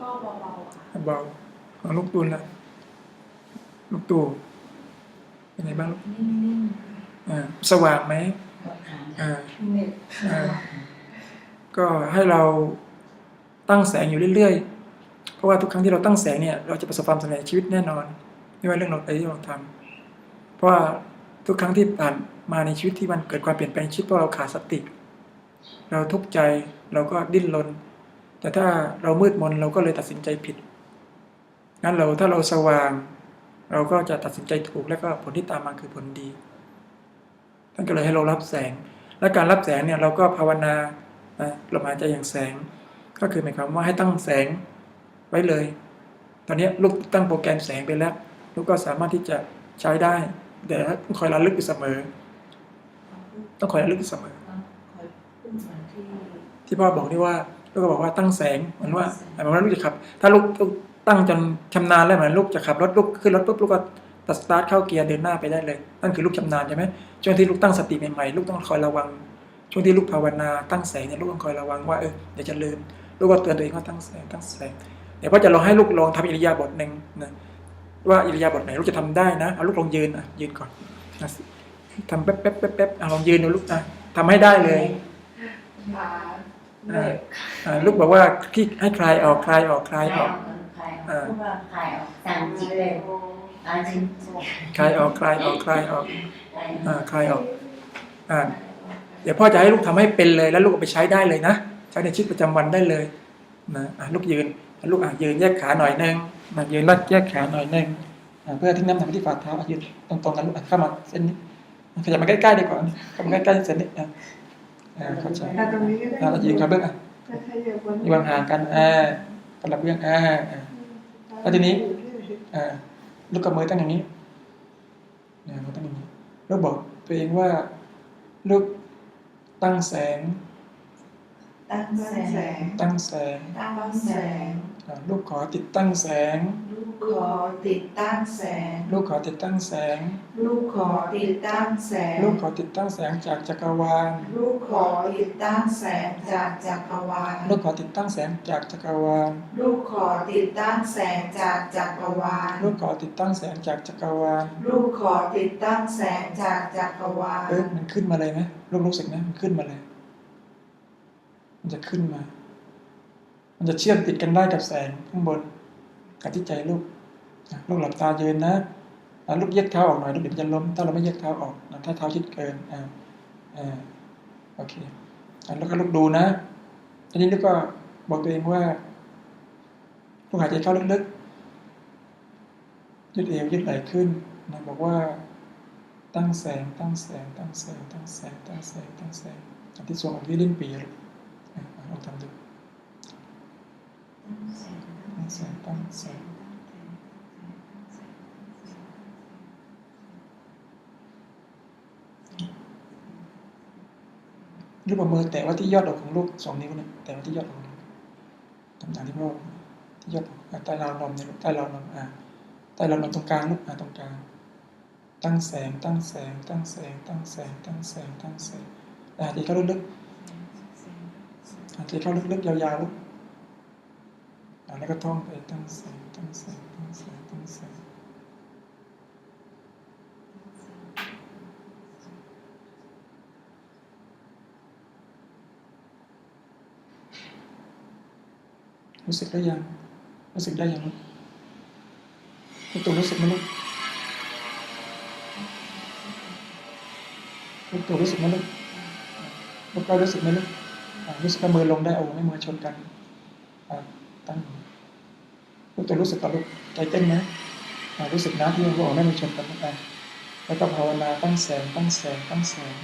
ก็เบาๆค่ะเบาของลูกตูนละลูกตูเป็นไงบ้างลูกนิ่งอ่าสว่างไหมอ่าๆเน็ตอ่าก็ให้เราตั้งแสงอยู่เรื่อยๆ เพราะว่าทุกครั้งที่เราตั้งแสงเนี่ยเราจะประสบความสำเร็จในชีวิตแน่นอน ไม่ว่าเรื่องเราอะไรที่เราทำเพราะว่าทุกครั้งที่ผ่านมาในชีวิตที่มันเกิดความเปลี่ยนแปลงในชีวิตเพราะเราขาดสติ เราทุกข์ใจเราก็ดิ้นรน แต่ถ้าเรามืดมนเราก็เลยตัดสินใจผิดงั้นเราถ้าเราสว่าง เราก็จะตัดสินใจถูกแล้วก็ผลที่ตามมาคือผลดีท่านก็เลยให้เรารับแสง และการรับแสงเนี่ยเราก็ภาวนานะลมหายใจอย่างแสง ก็คือหมายความว่าให้ตั้งแสงไว้เลย ตอนนี้ลูกตั้งโปรแกรมแสงไปแล้ว ลูกก็สามารถที่จะใช้ได้แต่ต้องคอยระลึกอยู่เสมอ ต้องคอยระลึกอยู่เสมอคอยพูดเหมือนที่ที่พ่อบอกนี่ว่า ลูกก็บอกว่าตั้งแสงเหมือนว่าหมายว่าลูกจะขับ ถ้าลูกตั้งจนชำนาญแล้วเหมือนลูกจะขับรถลูกขึ้นรถปุ๊บลูกก็ตัดสตาร์ทเข้าเกียร์เดินหน้าไปได้เลยนั่นคือลูกชำนาญใช่ไหมช่วงที่ลูกตั้งสติใหม่ๆลูกต้องคอยระวัง ช่วงที่ลูกภาวนาตั้งแสงเนี่ยลูกต้องคอยระวังว่าเออเดี๋ยวจะลืม ลูกก็เตือนตัวเองว่าตั้งแสงตั้งแสงเดี๋ยวพ่อจะลองให้ลูกลองทำอิริยาบถหนึ่งนะว่าอิริยาบถไหนลูกจะทำได้นะเอาลูกลองยืนอะยืนก่อนทำแป๊บแป๊บแป๊บแป๊บอะลองยืนดูลูกอะทำให้ได้เลย ลูกบอกว่าที่ให้คลายออกคลายออกคลายออกคลายออกพูดว่าคลายออกสั่งจิตเลยอ่าจริงคลายออกคลายออกคลายออกคลายอ่าคลายออกอ่าเดี๋ยวพ่อจะให้ลูกทำให้เป็นเลย แล้วลูกเอาไปใช้ได้เลยนะใช้ในชีวิตประจำวันได้เลยนะอะลูกยืนลูกอะยืนแยกขาหน่อยหนึงมายืนแล้วแยกขาหน่อยหนึงอ่าเพื่อทิ้งน้ำหนักไปที่ฝ่าเท้าอะยืนตรงๆกันลูกอะเข้ามาเส้นนี้ขยับมาใกล้ๆดีกว่าเข้ามาใกล้ๆเส้นนี้อะอ่า เข้าใจแต่ตรงนี้ก็ได้อ่าแล้วยืนครับเบื้องอะถ้าขยับวันอยู่ห่างๆกันอ่ากระดับเบื้องอ่าอ่าแล้วทีนี้อ่าลูกกับมือตั้งอย่างนี้นะมือตั้งอย่างนี้ลูกบอกตัวเองว่าลูกตั้งแสง ตั้งแสง ตั้งแสงตั้งแสงอ่า ลูกขอติดตั้งแสง ลูกขอติดตั้งแสง ลูกขอติดตั้งแสง ลูกขอติดตั้งแสง ลูกขอติดตั้งแสงจากจักรวาล ลูกขอติดตั้งแสงจากจักรวาล ลูกขอติดตั้งแสงจากจักรวาล ลูกขอติดตั้งแสงจากจักรวาล ลูกขอติดตั้งแสงจากจักรวาล ลูกขอติดตั้งแสงจากจักรวาลเอ๊ะมันขึ้นมาเลยไหมลูกรู้สึกไหมมันขึ้นมาเลย มันจะขึ้นมา มันจะเชื่อมติดกันได้กับแสงข้างบนกับที่ใจลูกลูกหลับตายืนนะลูกเย็ดเท้าออกหน่อยลูกเดี๋ยวจะล้ม ถ้าเราไม่เย็ดเท้าออกถ้าเท้าชิดเกินอ่าอ่าโอเคแล้วก็ลูกดูนะทีนี้ลูกก็บอกตัวเองว่าลูกหายใจเข้าลึกๆยืดเอวยืดไหล่ขึ้นนะบอกว่าตั้งแสงตั้งแสงตั้งแสงตั้งแสงตั้งแสงตั้งแสงอันที่ส่วนของที่ลิ้นปีลอะลองทำดู แสงตั้งแสงลูกเอามือแตะไว้ที่ยอดอกของลูกสองนิ้วเนี่ยแตะไว้ที่ยอดอกทำตามที่พ่อที่ยอดใต้ราวนมเนี่ยใต้ราวนมอะใต้ราวนมตรงกลางลูกอะตรงกลาง ตั้งแสงตั้งแสงตั้งแสงตั้งแสงตั้งแสงตั้งแสงอะหาจเข้าลึกๆหายใจเข้าลึกๆยาวๆลูก อะแล้วก็ท่องไปตั้งแสงตั้งแสงตั้งแสงตั้งแสงรู้สึกได้ยัง รู้สึกได้ยังลูกลูกตัวรู้สึกไหมลูกลูกตัวรู้สึกไหมลูกลูกก็รู้สึกไหมลูกรู้สึกมือลงได้เอาไม่มือชนกัน ลูกตัวรู้สึกกับลูกใจเต้นไหมรู้สึกนะที่มือออกไม่มือชนกันไปแล้วก็ภาวนาตั้งแสงตั้งแสงตั้งแสง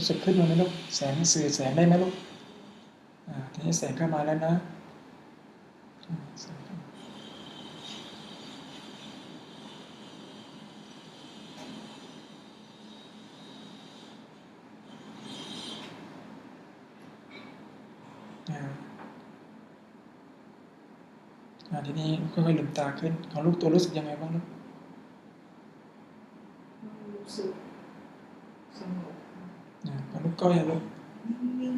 ู้สึกขึ้นมาไหมลูกแสงสื่อแสงได้ไหมลูกทีนี้แสงเข้ามาแล้วนะทีนี้ค่อยๆลืมตาขึ้นของลูกตัวรู้สึกยังไงบ้างลูก กก้อยอะลูกนิ่ง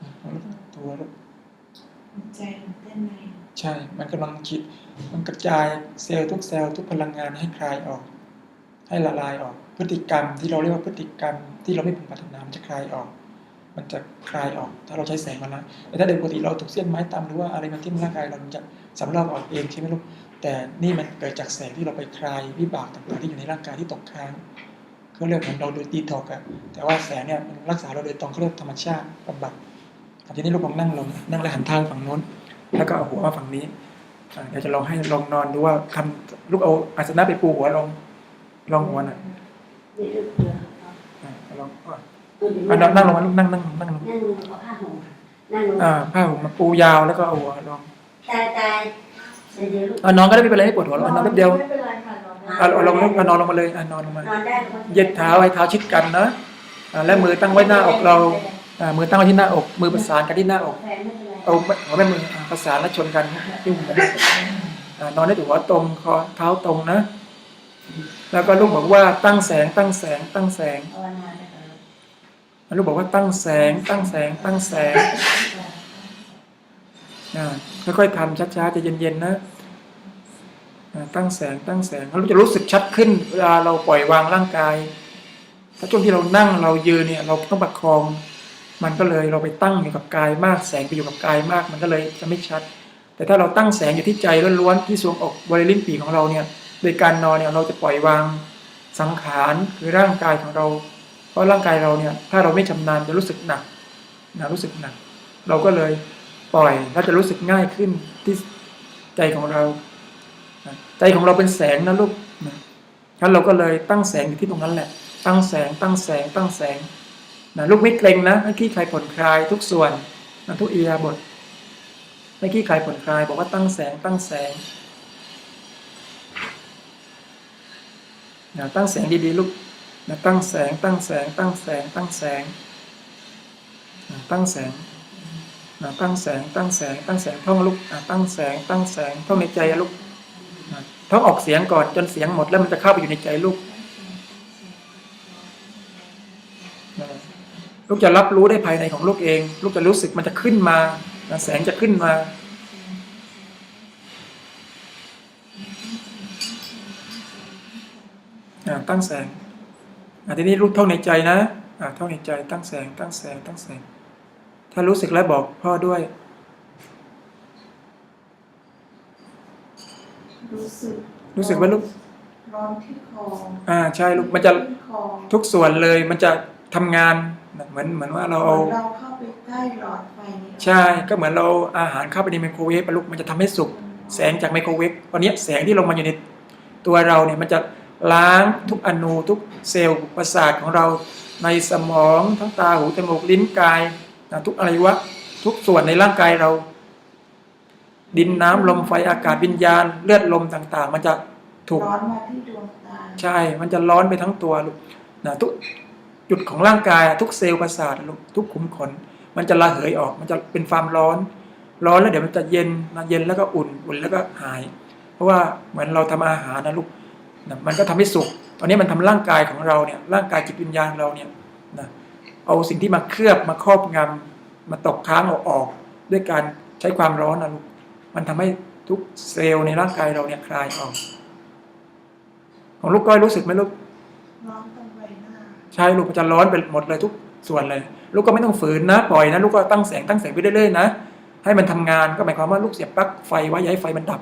อ่าของลูกตัวลูกๆหัวใจมันเต้นแรงใช่ มันกำลังคิด มันกระจายเซลล์ทุกเซลล์ทุกพลังงานให้คลายออก ให้ละลายออก พฤติกรรมที่เราเรียกว่าพฤติกรรมที่เราไม่พึงปรารถนามันจะคลายออก มันจะคลายออก ถ้าเราใช้แสงมานะแต่ถ้าเดิมปกติเราถูกเสี้ยนไม้ตำหรือว่าอะไรมาที่มร่างกายเรามันจะสำลักออกเองใช่ไหมลูก แต่นี่มันเกิดจากแสงที่เราไปคลายวิบากต่างๆที่อยู่ในร่างกายที่ตกค้าง เขาเรียกเหมือนเราโดยตีถอกอะแต่ว่าแสงเนี่ยมันรักษาเราโดยตรงเขาเรียกธรรมชาติบำบัดอะทีนี้ลูกลองนั่งลงนั่งแล้วหันทางฝั่งโน้น แล้วก็เอาหัวมาฝั่งนี้อะเดี๋ยวจะลองให้ลองนอนดูว่าทำลูกเอาอาสนะไปปูหัวลงลองหัวน่ะเดี๋ยวเดี๋ยวอะลองอะเดี๋ยวอะนั่งนั่งลงมาลูกนั่งนั่งนั่งลงนั่งลงเอาผ้าห่มนั่งลงอ่าผ้าห่มมาปูยาวแล้วก็เอาหัวลงตายตายเดี๋ยวเดี๋ยวลูกอะนอนก็ได้ไม่เป็นไรไม่ปวดหัวหรอกอะนอนแป๊บเดียวไม่เป็นไรค่ะนอนได้อะ เอาลงลูกอะนอนลงมาเลยอะนอนลงมานอนได้ก็เหย็ดเท้าให้เท้าชิดกันนะอ่าและมือตั้งไว้หน้าอกเราอ่ามือตั้งไว้ที่หน้าอก มือประสานกันที่หน้าอกแฟนไม่เป็นไรเอาหัวแม่มืออ่าประสานแล้วชนกันยุ่งกันอ่านอนได้ถูกหัวตรงคอเท้าตรงนะ แล้วก็ลูกบอกว่าตั้งแสงตั้งแสงตั้งแสงภาวนาได้ก็ลูกลูกบอกว่าตั้งแสงตั้งแสงตั้งแสงอ่าค่อยๆทำช้าๆใจะเย็นๆนะอ่า ตั้งแสงตั้งแสงเราจะรู้สึกชัดขึ้นเวลาเราปล่อยวางร่างกายถ้าช่วงที่เรานั่งเรายืนเนี่ยเราต้องประคอง มันก็เลยเราไปตั้งอยู่กับกายมากแสงไปอยู่กับกายมาก มันก็เลยจะไม่ชัด แต่ถ้าเราตั้งแสงอยู่ที่ใจล้วนๆที่สวงอกบริเวณลิ้นปีของเราเนี่ยโดยการนอนเนี่ยเราจะปล่อยวางสังขารคือร่างกายของเรา เพราะร่างกายเราเนี่ยถ้าเราไม่ชำนาญจะรู้สึกหนักนะรู้สึกหนัก เราก็เลยปล่อยแล้วจะรู้สึกง่ายขึ้นที่ใจของเรา นะใจของเราเป็นแสงนะลูกนะงั้นเราก็เลยตั้งแสงอยู่ที่ตรงนั้นแหละ ตั้งแสง ตั้งแสง ตั้งแสงนะลูกไม่เกรงนะให้ขี้ใครผ่อนคลายทุกส่วนนะทุกอียาบทให้ขี้ใครผ่อนคลาย บอกว่าตั้งแสง ตั้งแสงนะตั้งแสงดีๆลูกนะตั้งแสง ตั้งแสง ตั้งแสง ตั้งแสงนะตั้งแสงนะตั้งแสง ตั้งแสง ตั้งแสงท่องลูกอะตั้งแสง ตั้งแสงท่องในใจลูก นะท่องออกเสียงก่อนจนเสียงหมดแล้วมันจะเข้าไปอยู่ในใจลูก ลูกจะรับรู้ได้ภายในของลูกเอง ลูกจะรู้สึกมันจะขึ้นมาแสงจะขึ้นมาตั้งแสงทีนี้ลูกท่องในใจนะท่องในใจตั้งแสง ตั้งแสงตั้งแสง ถ้ารู้สึกแล้วบอกพ่อด้วย รู้สึกรู้สึกว่าลูกร้อนที่คออ่าใช่ลูกมันจะที่คอทุกส่วนเลยมันจะทำงานเหมือนเหมือนว่าเราเหมืเอาอนเราเข้าไปใกล้หลอดไฟนี่ใช่ก็เหมือนเราอาหารเข้าไปในไมโครเวฟอะลูกมันจะทำให้สุกแสงจากไมโครเวฟตอนนี้แสงที่ลงมาอยู่ในตัวเราเนี่ยมันจะล้างทุกอนูทุกเซลล์ประสาทของเราในสมองทั้งตาหูจมูกลิ้นกายนะทุกอวัยวะทุกส่วนในร่างกายเรา ดินน้ำลมไฟอากาศวิญญาณ เลือดลมต่างๆ มันจะถูกร้อนมาที่ดวงตาใช่ มันจะร้อนไปทั้งตัวลูกนะทุกจุดของร่างกายอะทุกเซลล์ประสาทลูกทุกขุมขน มันจะระเหยออก มันจะเป็นความร้อน ร้อนแล้วเดี๋ยวมันจะเย็นนะเย็นแล้วก็อุ่นอุ่นแล้วก็หาย เพราะว่าเหมือนเราทำอาหารนะลูกนะมันก็ทำให้สุกตอนนี้มันทำร่างกายของเราเนี่ยร่างกายจิตวิญญาณเราเนี่ยนะเอาสิ่งที่มาเคลือบมาครอบงำมาตกค้างเอาออก ด้วยการใช้ความร้อนนะลูก มันทำให้ทุกเซลล์ในร่างกายเราเนี่ยคลายออก ของลูกก้อยรู้สึกไหมลูกร้อนตรงใบหน้าใช่ลูกมันจะร้อนไปหมดเลยทุกส่วนเลย ลูกก็ไม่ต้องฝืนนะปล่อยนะลูกก็ตั้งแสงตั้งแสงไปเรื่อยๆนะให้มันทำงานก็หมายความว่าลูกเสียบปลั๊กไฟไว้อย่าให้ไฟมันดับ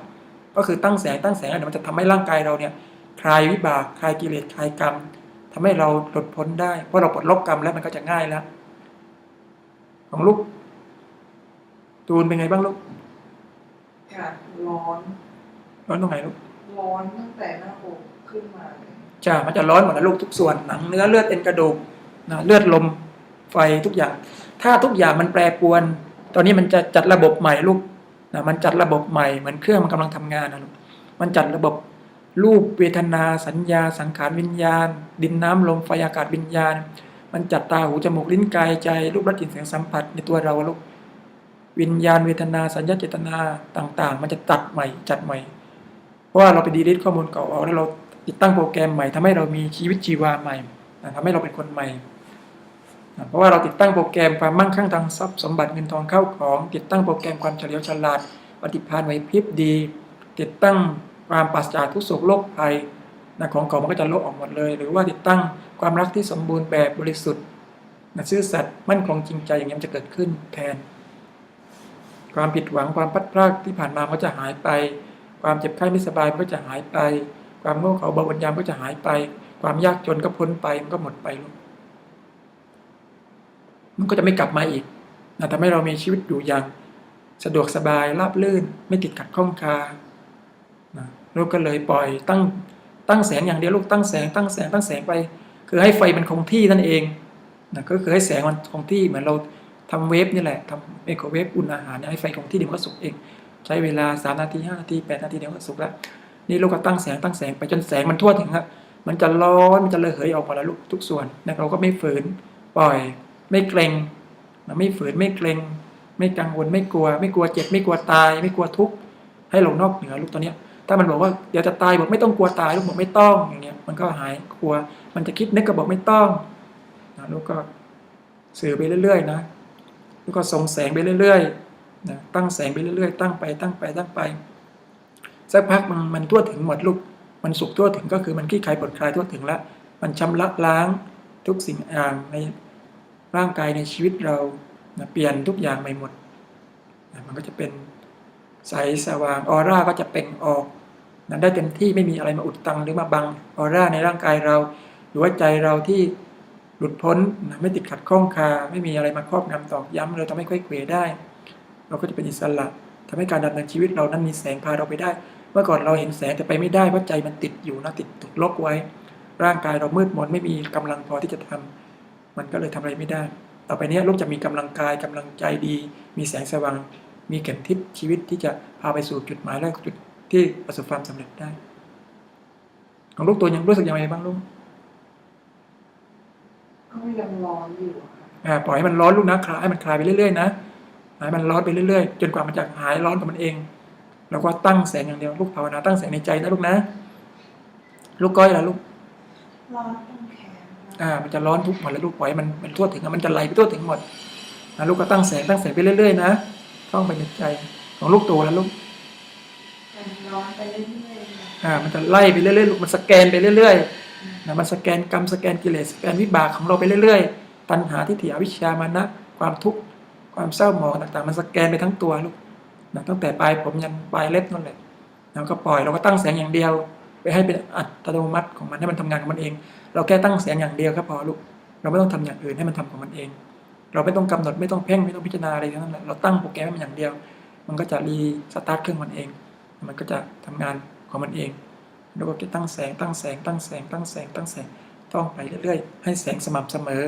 ก็คือตั้งแสงตั้งแสงแล้วเดี๋ยวมันจะทำให้ร่างกายเราเนี่ยคลายวิบากคลายกิเลสคลายกรรมทำให้เราหลุดพ้นได้เพราะเราปลดล็อกกรรมแล้วมันก็จะง่ายแล้วของลูกตูนเป็นไงบ้างลูกอากาศร้อน ร้อนตรงไหนลูก ร้อนตั้งแต่หน้าอกขึ้นมาเลยจ้ามันจะร้อนหมดนะลูกทุกส่วนหนังเนื้อเลือดเอ็นกระดูกนะเลือดลมไฟทุกอย่าง ถ้าทุกอย่างมันแปรปรวน ตอนนี้มันจะจัดระบบใหม่ลูกนะมันจัดระบบใหม่เหมือนเครื่องมันกำลังทำงานนะลูกมันจัดระบบรูปเวทนาสัญญา สังขารวิญญาณ ดินน้ำลมไฟอากาศวิญญาณ มันจัดตาหูจมูกลิ้นกายใจ รูปรสกลิ่นเสียงสัมผัสในตัวเราอะลูก วิญญาณเวทนาสัญญาเจตนาต่างๆ มันจะตัดใหม่จัดใหม่ เพราะว่าเราไปดีลิทข้อมูลเก่าออกแล้วเราติดตั้งโปรแกรมใหม่ทำให้เรามีชีวิตชีวาใหม่นะทำให้เราเป็นคนใหม่เพราะว่าเราติดตั้งโปรแกรมความมั่งคั่งทางทรัพย์สมบัติเงินทองเข้าของ ติดตั้งโปรแกรมความเฉลียวฉลาดปฏิภาณไหวพริบดี ติดตั้งความปราศจากทุกโศกโรคภัยนะของเก่ามันก็จะลบออกหมดเลย หรือว่าติดตั้งความรักที่สมบูรณ์แบบบริสุทธิ์นะซื่อสัตย์มั่นคงจริงใจอย่างนี้มันจะเกิดขึ้นแทน ความผิดหวังความพัดพรากที่ผ่านมามันก็จะหายไป ความเจ็บไข้ไม่สบายมันก็จะหายไป ความโง่เขลาเบาบางยามก็จะหายไป ความยากจนก็พ้นไปมันก็หมดไปลูกมันก็จะไม่กลับมาอีกนะทำให้เรามีชีวิตอยู่อย่างสะดวกสบายราบลื่น ไม่ติดขัดข้องคานะลูกก็เลยปล่อยตั้งตั้งแสงอย่างเดียวลูกตั้งแสงตั้งแสงตั้งแสงไป คือให้ไฟมันคงที่นั่นเองนะก็คือให้แสงมันคงที่เหมือนเรา ทำเวฟนี่แหละทำไมโครเวฟอุ่นอาหารนะให้ไฟคงที่เดียวมันก็สุกเอง ใช้เวลาสามนาทีห้านาทีแปดนาทีเดียวก็สุกแล้ว นี่ลูกก็ตั้งแสงตั้งแสงไปจนแสงมันทั่วถึงอะมันจะร้อนมันจะระเหยออกมาแล้วลูกทุกส่วนนะเราก็ไม่ฝืนปล่อย ไม่เกรงนะไม่ฝืนไม่เกรงไม่กังวลไม่กลัว ไม่กลัวเจ็บไม่กลัวตาย ไม่กลัวทุกข์ให้หลงนอกเหนือลูกตัวเนี้ยถ้ามันบอกว่าเดี๋ยวจะตายบอกไม่ต้องกลัวตายลูกบอกไม่ต้องอย่างเงี้ยมันก็หายกลัว มันจะคิดนึกก็บอกไม่ต้องนะลูกก็สื่อไปเรื่อยๆนะ แลูกก็ส่งแสงไปเรื่อยๆนะตั้งแสงไปเรื่อยๆ ตั้งไปตั้งไปตั้งไป สักพักมันมันทั่วถึงหมดลูกมันสุขทั่วถึงก็คือมันขี้คลายปลดคลายทั่วถึงแล้ว มันชำระล้างทุกสิ่งอย่างในร่างกายในชีวิตเรานะเปลี่ยนทุกอย่างใหม่หมดนะมันก็จะเป็นใสสว่างออร่าก็จะเปล่งออกนั้นได้เต็มที่ไม่มีอะไรมาอุดตังหรือมาบังออร่าในร่างกายเรา หรือว่าใจเราที่ หลุดพ้นนะไม่ติดขัดข้องคา ไม่มีอะไรมาครอบงำตอกย้ำเราทำให้ค่อยเขวได้ เราก็จะเป็นอิสระทำให้การดำเนินชีวิตเรานั้นมีแสงพาเราไปได้ เมื่อก่อนเราเห็นแสงแต่ไปไม่ได้เพราะใจมันติดอยู่นะติดถูกล็อกไว้ ร่างกายเรามืดมนไม่มีกำลังพอที่จะทำมันก็เลยทำอะไรไม่ได้ ต่อไปนี้ลูกจะมีกำลังกายกำลังใจดี มีแสงสว่าง มีเข็มทิศชีวิตที่จะพาไปสู่จุดหมายและจุดที่ประสบความสำเร็จได้ ของลูกตัวยังรู้สึกยังไงบ้างลูก ก็ยังร้อนอยู่ค่ะอ่าปล่อยให้มันร้อนลูกนะคลายให้มันคลายไปเรื่อยๆนะให้มันร้อนไปเรื่อยๆ จนกว่ามันจะหายร้อนกับมันเอง แล้วก็ตั้งแสงอย่างเดียวลูกภาวนาตั้งแสงในใจนะลูกนะ ลูกก้อยล่ะลูกร้อนตรงแขนค่ะอ่า มันจะร้อนทุกหมดแล้วลูกปล่อยให้มันมันทั่วถึงอะมันจะไหลไปทั่วถึงหมดนะลูกก็ตั้งแสงตั้งแสงไปเรื่อยๆนะท่องไปในใจของลูกตัวแล้วลูกมันร้อนไปเรื่อยๆค่ะอ่า มันจะไล่ไปเรื่อยๆลูกมันสแกนไปเรื่อยๆ นะมันสแกนกรรมสแกนกิเลสสแกนวิบากของเราไปเรื่อย ๆ ตัณหาทิฏฐิอวิชามานะ ความทุกข์ความเศร้าหมองต่างๆ มันสแกนไปทั้งตัวลูกนะตั้งแต่ปลายผมยันปลายเล็บนั่นแหละแล้วก็ปล่อยเราก็ตั้งแสงอย่างเดียว ไปให้เป็นอัตโนมัติของมันให้มันทำงานของมันเอง เราแค่ตั้งแสงอย่างเดียวก็พอลูกเราไม่ต้องทำอย่างอื่นให้มันทำของมันเอง เราไม่ต้องกำหนดไม่ต้องเพ่งไม่ต้องพิจารณาอะไรทั้งนั้นแหละเราตั้งโปรแกรมให้มันอย่างเดียว มันก็จะรีสตาร์ทเครื่องมันเอง มันก็จะทำงานของมันเอง แล้วก็ตั้งแสงตั้งแสงตั้งแสงตั้งแสงตั้งแสงต้องไปเรื่อยๆ ให้แสงสม่ำเสมอ